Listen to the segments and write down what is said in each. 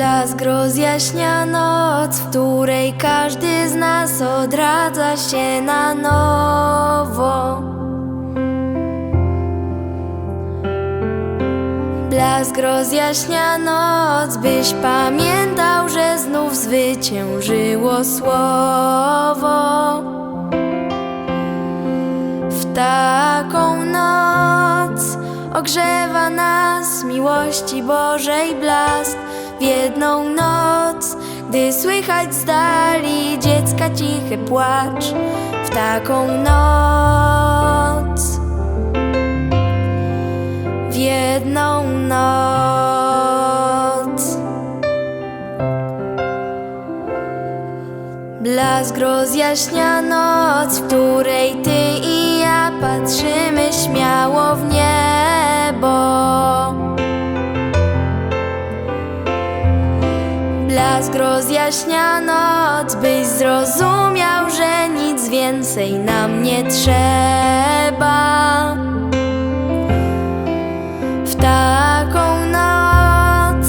Blask rozjaśnia noc, w której każdy z nas odradza się na nowo. Blask rozjaśnia noc, byś pamiętał, że znów zwyciężyło słowo. W taką noc ogrzewa nas miłości Bożej blask. W jedną noc, gdy słychać z dali dziecka cichy płacz. W taką noc, w jedną noc. Blask rozjaśnia noc, w której ty i ja patrzymy śmiało w niebo. Blask rozjaśnia noc, byś zrozumiał, że nic więcej nam nie trzeba. W taką noc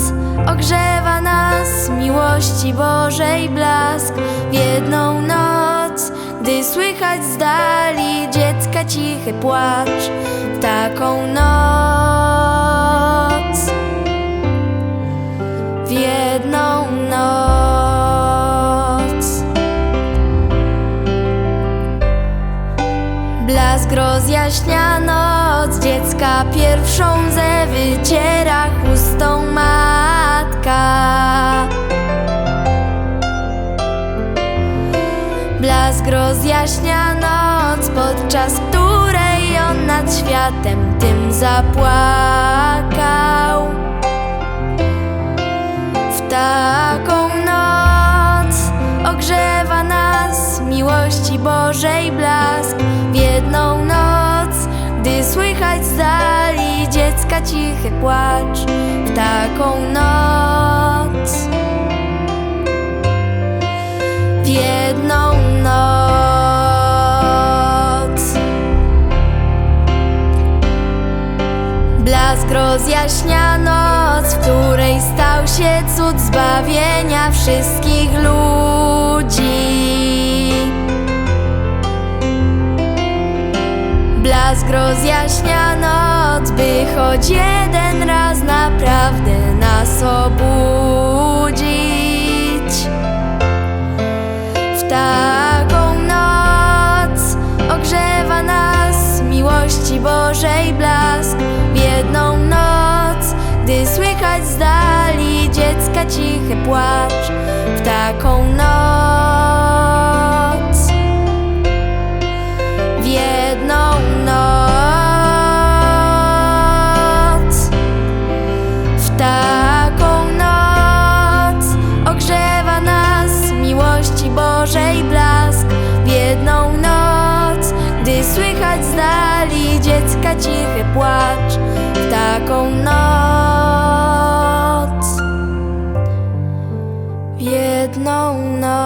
ogrzewa nas miłości Bożej blask. W jedną noc, gdy słychać z dali dziecka cichy płacz. W taką noc, Rozjaśnia noc, dziecka pierwszą ze wyciera chustą matka. Blask rozjaśnia noc, podczas której on nad światem tym zapłakał. W taką noc ogrzewa nas miłości Bożej blask. W jedną noc, gdy słychać z dali dziecka cichy płacz. W taką noc, w jedną noc. Blask rozjaśnia noc, w której stał się cud zbawienia wszystkich ludzi. Blask rozjaśnia noc, by choć jeden raz naprawdę nas obudzić. W taką noc ogrzewa nas miłości Bożej blask. W jedną noc, gdy słychać z dali dziecka cichy płacz. W taką noc, słyszę cichy płacz w taką noc, w jedną noc.